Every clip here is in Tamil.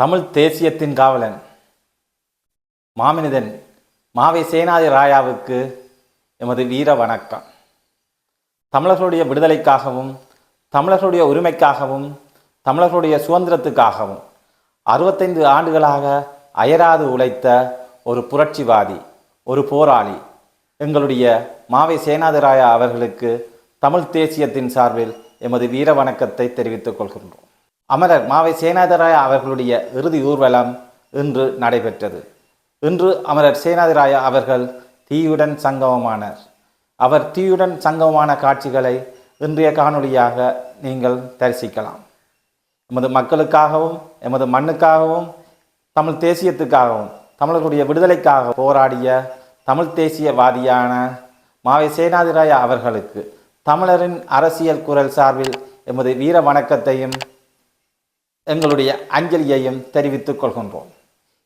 தமிழ் தேசியத்தின் காவலன் மாமனிதன் மாவை சேனாதி ராயாவுக்கு எமது வீர வணக்கம். தமிழர்களுடைய விடுதலைக்காகவும் தமிழர்களுடைய உரிமைக்காகவும் தமிழர்களுடைய சுதந்திரத்துக்காகவும் அறுபத்தைந்து ஆண்டுகளாக அயராது உழைத்த ஒரு புரட்சிவாதி ஒரு போராளி எங்களுடைய மாவை சேனாதிராயா அவர்களுக்கு தமிழ் தேசியத்தின் சார்பில் எமது வீர வணக்கத்தை தெரிவித்துக் கொள்கின்றோம். அமரர் மாவை சேனாதிராயா அவர்களுடைய இறுதி ஊர்வலம் இன்று நடைபெற்றது. இன்று அமரர் சேனாதிராயா அவர்கள் தீயுடன் சங்கமமானார். அவர் தீயுடன் சங்கமமான காட்சிகளை இன்றைய காணொளியாக நீங்கள் தரிசிக்கலாம். எமது மக்களுக்காகவும் எமது மண்ணுக்காகவும் தமிழ் தேசியத்துக்காகவும் தமிழர்களுடைய விடுதலைக்காக போராடிய தமிழ் தேசியவாதியான மாவை சேனாதிராயா அவர்களுக்கு தமிழரின் அரசியல் குரல் சார்பில் எமது வீர வணக்கத்தையும் எங்களுடைய அஞ்சலியையும் தெரிவித்துக் கொள்கின்றோம்.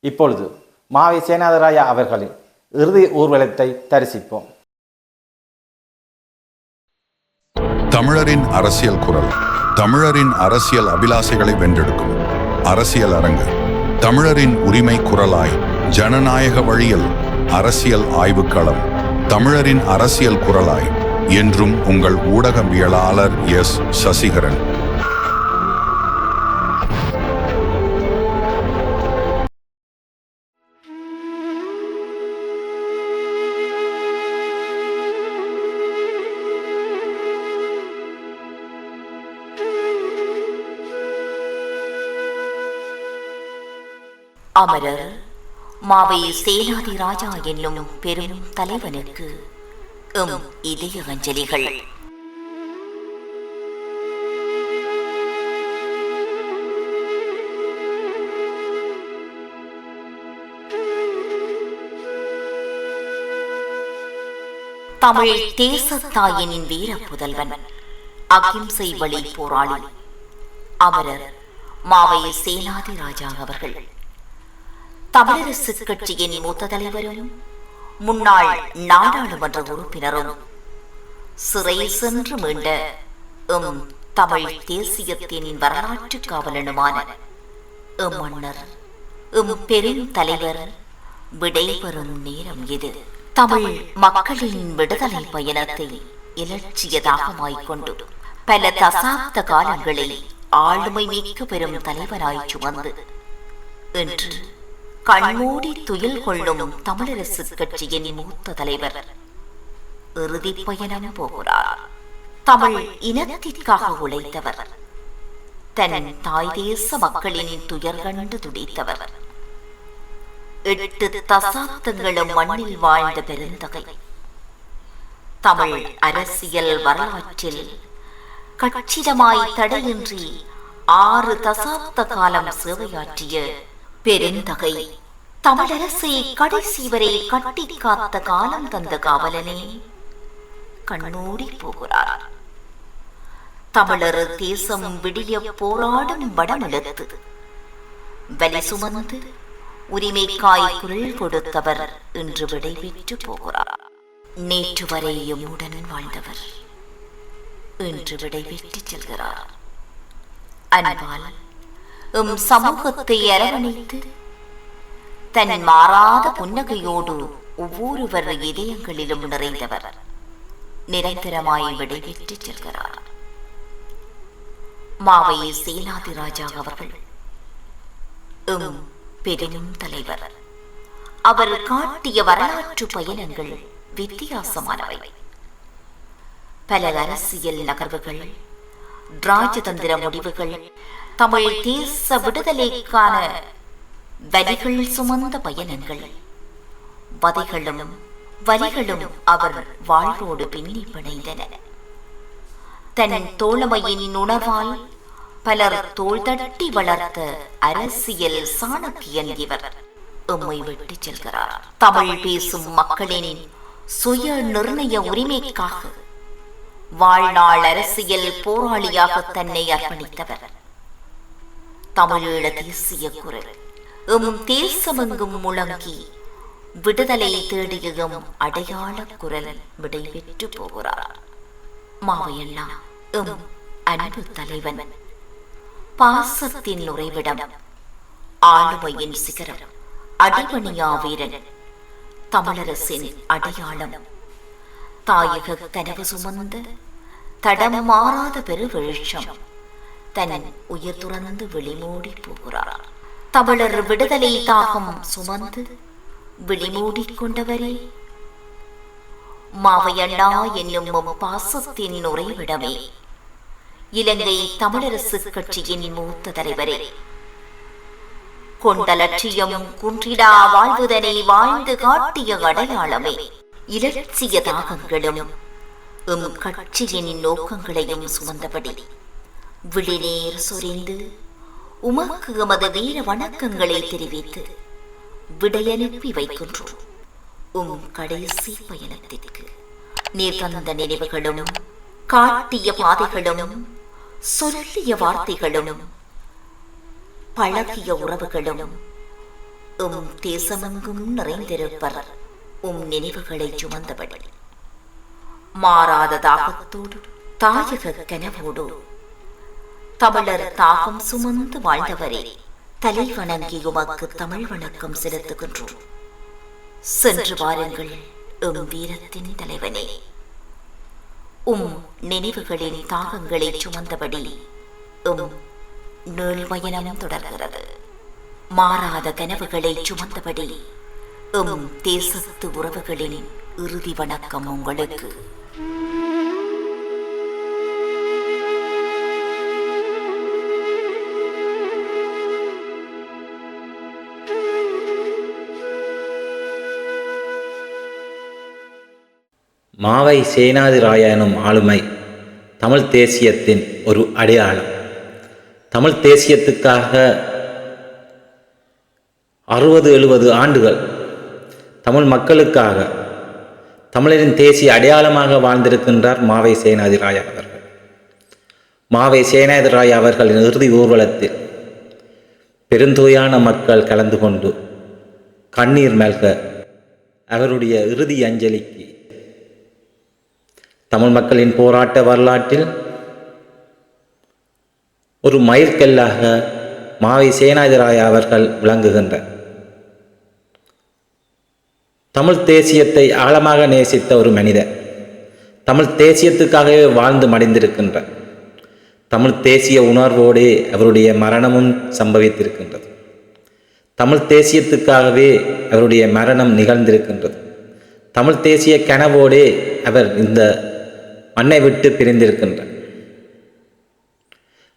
இப்பொழுது மாவை சேனாதராயா அவர்களின் இறுதி ஊர்வலத்தை தரிசிப்போம். தமிழரின் அரசியல் குரல். தமிழரின் அரசியல் அபிலாசைகளை வென்றெடுக்கும். அரசியல் அரங்கு. தமிழரின் உரிமை குரலாய் ஜனநாயக வழியில் அரசியல் ஆய்வுக்களம் தமிழரின் அரசியல் குரலாய் என்றும் உங்கள் ஊடகவியலாளர் எஸ். சசிகரன். அமரர் மாவை சேனாதி ராஜா என்னும் பெரும் தலைவனுக்கு எம் இதயவஞ்சலிகள் தமிழ் தேசத்தாயின் வீர புதல்வன் அகிம்சை வழி போராளி அமரர் மாவை சேனாதி ராஜா அவர்கள். தமிழரசு கட்சியின் மூத்த தலைவரும் முன்னாள் நாடாளுமன்ற உறுப்பினரும் சிறை சென்று மீண்ட எம். தமிழ் தேசியத்தின் வரலாற்று காவலனுமான எம். மன்னர் எம். பெரும் தலைவர் விடைபெறும் நேரம் இது. தமிழ் மக்களின் விடுதலை பயணத்தை இலட்சியதாகமாய்க் கொண்டு பல தசாப்த காலங்களை ஆளுமை மிக்க பெரும் தலைவராய் சுமந்து என்று கண்மூடி துயில் கொள்ளும் தமிழரசு கட்சியின் மூத்த தலைவர் இறுதி பயணம் போகிறார். தமிழ் இனத்திற்காக உழைத்தவர். தன் தாய் தேச மக்களின் துயர் கண்டு துடித்தவர். எட்டு தசாப்தங்களும் மண்ணில் வாழ்ந்த பெருந்தகை. தமிழ் அரசியல் வரலாற்றில் கட்சிதமாய் தடையின்றி ஆறு தசாப்த காலம் சேவையாற்றிய பெருந்தகை. தமிழரசை கடைசி வரை கட்டி காத்த காலம் தந்த காவலனே. கண்ணூடி போகிறார். தமிழர் தேசம் விடிய போராடும் வடமெழுத்து. வலி சுமந்து உரிமைக்காய் குரல் கொடுத்தவர் இன்று விடைபெற்று போகிறார். நேற்று வரையும் எம்முடன் வாழ்ந்தவர் இன்று விடைபெற்று செல்கிறார். அன்பால் எம் சமூகத்தை அரவணைத்து தன் மாறாத புன்னகையோடு ஒவ்வொருவர் இதயங்களிலும் நிறைந்தவர். நிரந்தரமாய் விடைபெற்று செல்கிறார். மாவை சேனாதி ராஜா அவர்கள் எம் பெரும் தலைவர். அவர் காட்டிய வரலாற்று பயணங்கள் வித்தியாசமானவை. பல அரசியல் நகர்வுகள் ராஜதந்திர முடிவுகள் தமிழ் தேச விடுதலைக்கான வரிகள் சுமந்த பயணங்கள். வதைகளும் வரிகளும் அவர் வாழ்வோடு பின்னி பிணைந்தன தன் தோழமையின் உணர்வால் பலர் தோல் தட்டி வளர்த்த அரசியல் சாணக்கியன் இவர். எம்மை விட்டு செல்கிறார். தமிழ் பேசும் மக்களின் சுய நிர்ணய உரிமைக்காக வாழ்நாள் அரசியல் போராளியாக தன்னை அர்ப்பணித்தவர். தமிழீழ தேசிய குரல் எம் தேசமெங்கும் முழங்கி விடுதலை தேடிய எம் அடையாள குரல் விடைபெற்று போகிறார். மாவையண்ணா எம் அன்பு தலைவன். பாசத்தின் உறைவிடம் ஆளுமையின் சிகரம் அடிபணியா வீரன். தமிழரசின் அடையாளம் தாயக கனவு சுமந்த தடம் மாறாத பெருவெளிச்சம் தன் உயிர் துறந்து வெளிமூடி போகிறார். தமிழர் விடுதலை தாகம் சுமந்து விழிமூடி கொண்டவரே. மாவையண்ணா என்னும் பாசத்தின் உறைவிடமே இலங்கை தமிழரசு கட்சியின் மூத்த தலைவரே. கொண்ட லட்சியம் குன்றிடா வாழ்வுதனை வாழ்ந்து காட்டிய அடையாளமே. இலட்சிய தாகங்களும் எம் கட்சியின் நோக்கங்களையும் சுமந்தபடி. விழிநீர் சொரிந்து உமக்கு எமது வீர வணக்கங்களை தெரிவித்து விடையனுப்பி வைக்கின்றோம். உம் கடைசி பயணத்திற்கு நீர் தந்த நினைவுகளும் காட்டிய பாதைகளும் சொல்லிய வார்த்தைகளும் பழகிய உறவுகளும் உம் தேசமெங்கும் நிறைந்திருப்பர். உம் நினைவுகளை சுமந்தபடி. மாறாத தாகத்தோடு தாயக கனவோடு தமிழர் தாகம் சுமந்து வாழ்ந்தவரே. தலை வணங்கி உமக்கு தமிழ் வணக்கம் செலுத்துகின்றோம். சென்று வாருங்கள் எம் வீரத்தின் தலைவனே. உம் நினைவுகளின் தாகங்களை சுமந்தபடி எம் நீள் தொடர்கிறது. மாறாத கனவுகளை சுமந்தபடி எம் தேசத்து உறவுகளின் இறுதி வணக்கம் உங்களுக்கு. மாவை சேனாதிராய எனும் ஆளுமை தமிழ் தேசியத்தின் ஒரு அடையாளம். தமிழ் தேசியத்துக்காக அறுபது எழுபது ஆண்டுகள் தமிழ் மக்களுக்காக தமிழரின் தேசிய அடையாளமாக வாழ்ந்திருக்கின்றார் மாவை சேனாதிராய அவர்கள். மாவை சேனாதிராய அவர்களின் இறுதி ஊர்வலத்தில் பெருந்தொகையான மக்கள் கலந்து கொண்டு கண்ணீர் மல்க அவருடைய இறுதி அஞ்சலிக்கு தமிழ் மக்களின் போராட்ட வரலாற்றில் ஒரு மயிர்கல்லாக மாவை சேனாதிராய அவர்கள் விளங்குகின்றார் தமிழ் தேசியத்தை ஆழமாக நேசித்த ஒரு மனிதர் தமிழ் தேசியத்துக்காகவே வாழ்ந்து மடிந்திருக்கின்றார். தமிழ் தேசிய உணர்வோடே அவருடைய மரணமும் சம்பவித்திருக்கின்றது. தமிழ் தேசியத்துக்காகவே அவருடைய மரணம் நிகழ்ந்திருக்கின்றது. தமிழ் தேசிய கனவோடே அவர் இந்த மண்ணை விட்டு பிரிந்திருக்கின்றார்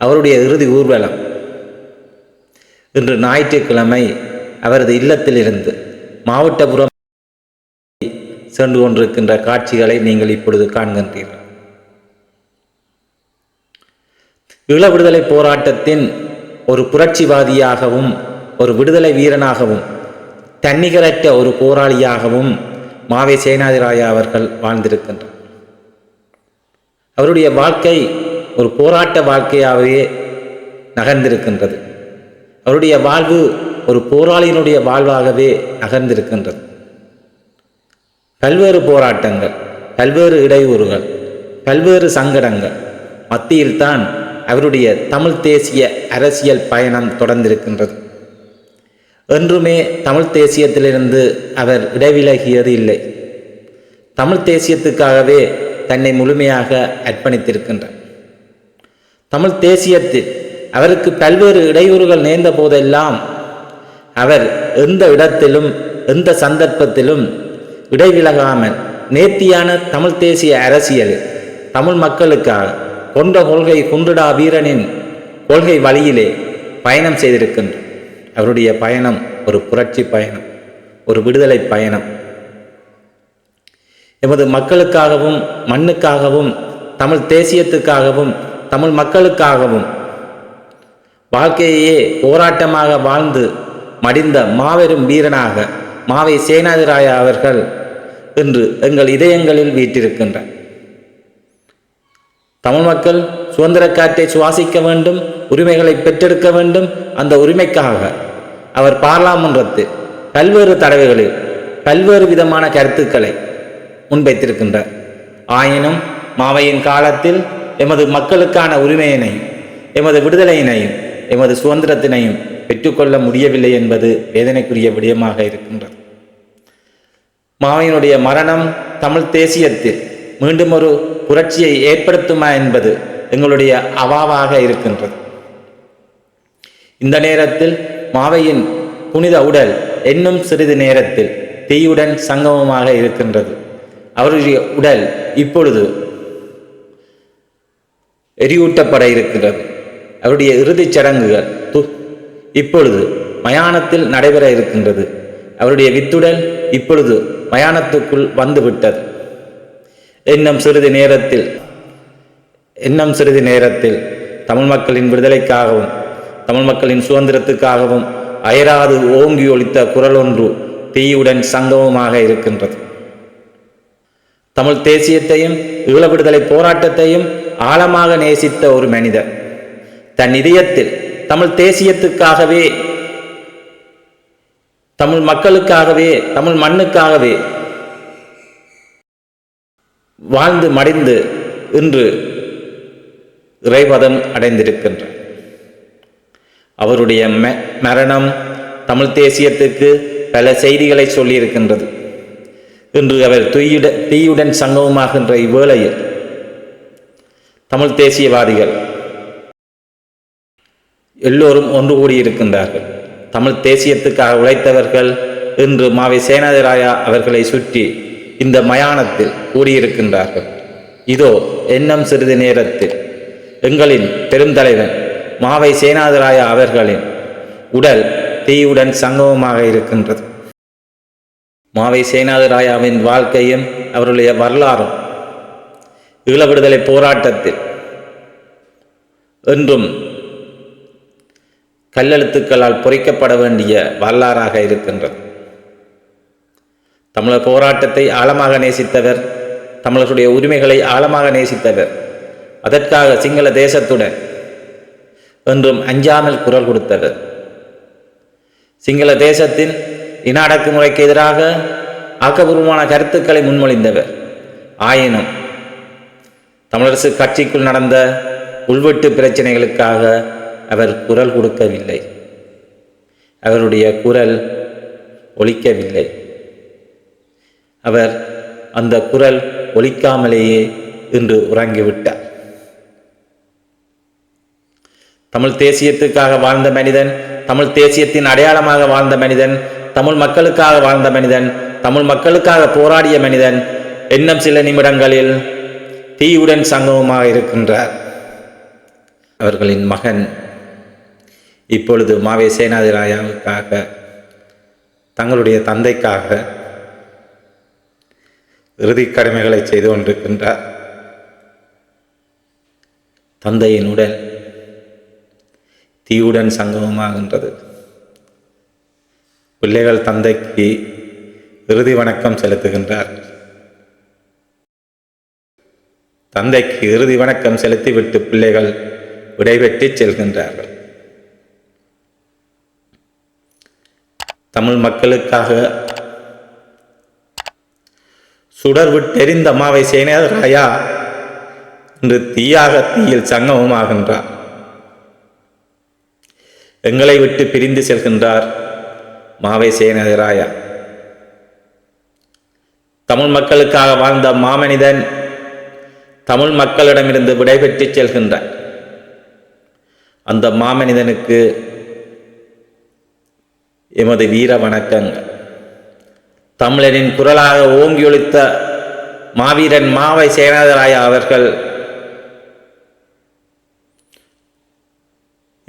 அவருடைய இறுதி ஊர்வலம். இன்று ஞாயிற்றுக்கிழமை அவரது இல்லத்திலிருந்து மாவட்டபுரம் சென்று கொண்டிருக்கின்ற காட்சிகளை நீங்கள் இப்பொழுது காண்கின்றீர்கள். ஈழ விடுதலை போராட்டத்தின் ஒரு புரட்சிவாதியாகவும் ஒரு விடுதலை வீரனாகவும் தன்னிகரற்ற ஒரு போராளியாகவும் மாவே சேனாதிராயா அவர்கள் வாழ்ந்திருக்கின்றார் அவருடைய வாழ்க்கை ஒரு போராட்ட வாழ்க்கையாகவே நகர்ந்திருக்கின்றது. அவருடைய வாழ்வு ஒரு போராளியினுடைய வாழ்வாகவே நகர்ந்திருக்கின்றது. பல்வேறு போராட்டங்கள் பல்வேறு இடையூறுகள் பல்வேறு சங்கடங்கள் மத்தியில்தான் அவருடைய தமிழ் தேசிய அரசியல் பயணம் தொடர்ந்திருக்கின்றது. என்றுமே தமிழ் தேசியத்திலிருந்து அவர் இடைவிலகியது இல்லை. தமிழ் தேசியத்துக்காகவே தன்னை முழுமையாக அர்ப்பணித்திருக்கின்றார். தமிழ் தேசியத்தில் அவருக்கு பல்வேறு இடையூறுகள் நேர்ந்த போதெல்லாம் அவர் எந்த இடத்திலும் எந்த சந்தர்ப்பத்திலும் இடைவிலகாமல் நேர்த்தியான தமிழ் தேசிய அரசியல் தமிழ் மக்களுக்காக கொண்ட கொள்கை குண்டுடா வீரனின் கொள்கை வழியிலே பயணம் செய்திருக்கின்றார். அவருடைய பயணம் ஒரு புரட்சி பயணம் ஒரு விடுதலை பயணம். எமது மக்களுக்காகவும் மண்ணுக்காகவும் தமிழ் தேசியத்துக்காகவும் தமிழ் மக்களுக்காகவும் வாழ்க்கையே போராட்டமாக வாழ்ந்து மடிந்த மாபெரும் வீரனாக மாவை சேனாதிராய அவர்கள் இன்று எங்கள் இதயங்களில் வீட்டிருக்கின்றார் தமிழ் மக்கள் சுதந்திர காற்றை சுவாசிக்க வேண்டும் உரிமைகளை பெற்றெடுக்க வேண்டும். அந்த உரிமைக்காக அவர் பாராளுமன்றத்தில் பல்வேறு தடவைகளில் பல்வேறு விதமான கருத்துக்களை முன்வைத்திருக்கின்றார். ஆயினும் மாவையின் காலத்தில் எமது மக்களுக்கான உரிமையினை எமது விடுதலையினையும் எமது சுதந்திரத்தினையும் பெற்றுக்கொள்ள முடியவில்லை என்பது வேதனைக்குரிய விடயமாக இருக்கின்றது. மாவையினுடைய மரணம் தமிழ் தேசியத்தில் மீண்டும் ஒரு புரட்சியை ஏற்படுத்துமா என்பது எங்களுடைய அவாவாக இருக்கின்றது. இந்த நேரத்தில் மாவையின் புனித உடல் இன்னும் சிறிது நேரத்தில் தீயுடன் சங்கமமாக இருக்கின்றது. அவருடைய உடல் இப்பொழுது எரியூட்டப்பட இருக்கிறது. அவருடைய இறுதிச் சடங்குகள் து- இப்பொழுது மயானத்தில் நடைபெற இருக்கின்றது. அவருடைய வித்துடல் இப்பொழுது மயானத்துக்குள் வந்துவிட்டது. இன்னும் சிறிது நேரத்தில் இன்னும் சிறிது நேரத்தில் தமிழ் மக்களின் விடுதலைக்காகவும் தமிழ் மக்களின் சுதந்திரத்துக்காகவும் அயராது ஓங்கி ஒழித்த குரல் ஒன்று தீயுடன் சங்கமமாக இருக்கின்றது. தமிழ் தேசியத்தையும் ஈழ விடுதலை போராட்டத்தையும் ஆழமாக நேசித்த ஒரு மனிதர். தன் இதயத்தில் தமிழ் தேசியத்துக்காகவே தமிழ் மக்களுக்காகவே தமிழ் மண்ணுக்காகவே வாழ்ந்து மடிந்து இன்று இறைவதம் அடைந்திருக்கின்றார். அவருடைய மரணம் தமிழ் தேசியத்துக்கு பல செய்திகளை சொல்லியிருக்கின்றது. இன்று அவர் தீயுட தீயுடன் சங்கமமாகின்ற இவ்வேளையில் தமிழ் தேசியவாதிகள் எல்லோரும் ஒன்று கூடியிருக்கின்றார்கள். தமிழ் தேசியத்துக்காக உழைத்தவர்கள் இன்று மாவை சேனாதிராயா அவர்களை சுற்றி இந்த மயானத்தில் கூடியிருக்கின்றார்கள். இதோ எண்ணம் சிறிது நேரத்தில் எங்களின் பெருந்தலைவன் மாவை சேனாதிராயா அவர்களின் உடல் தீயுடன் சங்கமமாக இருக்கின்றது. மாவை சேனாதிராயாவின் வாழ்க்கையும் அவருடைய வரலாறும் ஈழ விடுதலை போராட்டத்தில் என்றும் கல்லெழுத்துக்களால் பொறிக்கப்பட வேண்டிய வரலாறாக இருக்கின்றது. தமிழர் போராட்டத்தை ஆழமாக நேசித்தவர் தமிழர்களுடைய உரிமைகளை ஆழமாக நேசித்தவர் அதற்காக சிங்கள தேசத்துடன் என்றும் அஞ்சாமல் குரல் கொடுத்தவர். சிங்கள தேசத்தின் இன அடக்குமுறைக்கு எதிராக ஆக்கபூர்வமான கருத்துக்களை முன்மொழிந்தவர். ஆயினும் தமிழரசு கட்சிக்குள் நடந்த உள்வெட்டு பிரச்சனைகளுக்காக அவர் குரல் கொடுக்கவில்லை. அவருடைய குரல் ஒலிக்கவில்லை. அவர் அந்த குரல் ஒழிக்காமலேயே இன்று உறங்கிவிட்டார். தமிழ் தேசியத்துக்காக வாழ்ந்த மனிதன் தமிழ் தேசியத்தின் அடையாளமாக வாழ்ந்த மனிதன் தமிழ் மக்களுக்காக வாழ்ந்த மனிதன் தமிழ் மக்களுக்காக போராடிய மனிதன் இன்னும் சில நிமிடங்களில் தீயுடன் சங்கமமாக இருக்கின்றார். அவர்களின் மகன் இப்பொழுது மாவே சேனாதிராயாவுக்காக தங்களுடைய தந்தைக்காக இறுதிக் கடமைகளை செய்து கொண்டிருக்கின்றார். தந்தையின் உடல் தீயுடன் சங்கமமாகின்றது. பிள்ளைகள் தந்தைக்கு இறுதி வணக்கம் செலுத்துகின்றார். தந்தைக்கு இறுதி வணக்கம் செலுத்திவிட்டு பிள்ளைகள் விடைபெற்று செல்கின்றார்கள். தமிழ் மக்களுக்காக சுடர் விட்டெறிந்த மாவை சேனராயா இன்று தீயாக தீயில் சங்கமமாகின்றார். எங்களை விட்டு பிரிந்து செல்கின்றார். மாவேசேனராயா. தமிழ் மக்களுக்காக வாழ்ந்த மாமனிதன் தமிழ் மக்களிடமிருந்து விடைபெற்று செல்கின்றார் அந்த மாமனிதனுக்கு எமது வீர வணக்கங்கள். தமிழரின் குரலாக ஓங்கியொழித்த மாவீரன் மாவை சேனாதராயா அவர்கள்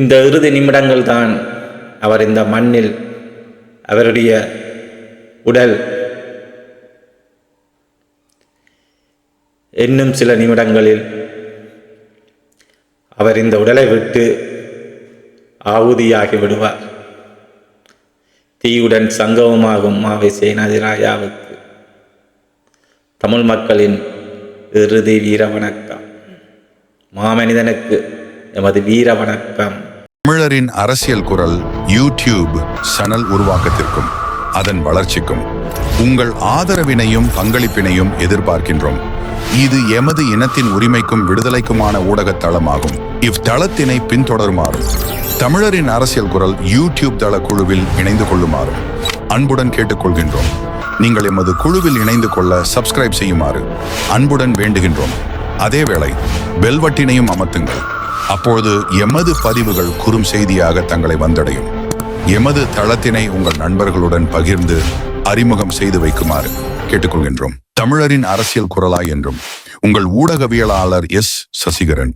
இந்த இறுதி நிமிடங்கள் தான் அவர் இந்த மண்ணில் அவருடைய உடல். இன்னும் சில நிமிடங்களில் அவர் இந்த உடலை விட்டு ஆவுதியாகி விடுவார். தீயுடன் சங்கமமாகும் மாவை சேனாதிராயாவுக்கு. தமிழ் மக்களின் இறுதி வீர வணக்கம் மாமனிதனுக்கு எமது வீர வணக்கம் தமிழரின் அரசியல் குரல் யூடியூப் சேனல் உருவாக்கத்திற்கும் அதன் வளர்ச்சிக்கும் உங்கள் ஆதரவினையும் பங்களிப்பினையும் எதிர்பார்க்கின்றோம். இது எமது இனத்தின் உரிமைக்கும் விடுதலைக்குமான ஊடகத் தளமாகும். இவ்தளத்தினை பின்தொடருமாறும் தமிழரின் அரசியல் குரல் யூடியூப் தள குழுவில் இணைந்து கொள்ளுமாறும் அன்புடன் கேட்டுக்கொள்கின்றோம். நீங்கள் எமது குழுவில் இணைந்து கொள்ள சப்ஸ்கிரைப் செய்யுமாறு அன்புடன் வேண்டுகின்றோம். அதேவேளை பெல்வட்டினையும் அமர்த்துங்கள். அப்போது எமது பதிவுகள் குறும் செய்தியாக தங்களை வந்தடையும். எமது தளத்தினை உங்கள் நண்பர்களுடன் பகிர்ந்து அறிமுகம் செய்து வைக்குமாறு கேட்டுக்கொள்கின்றோம். தமிழரின் அரசியல் குரலாய் என்றும் உங்கள் ஊடகவியலாளர் எஸ் சசிகரன்.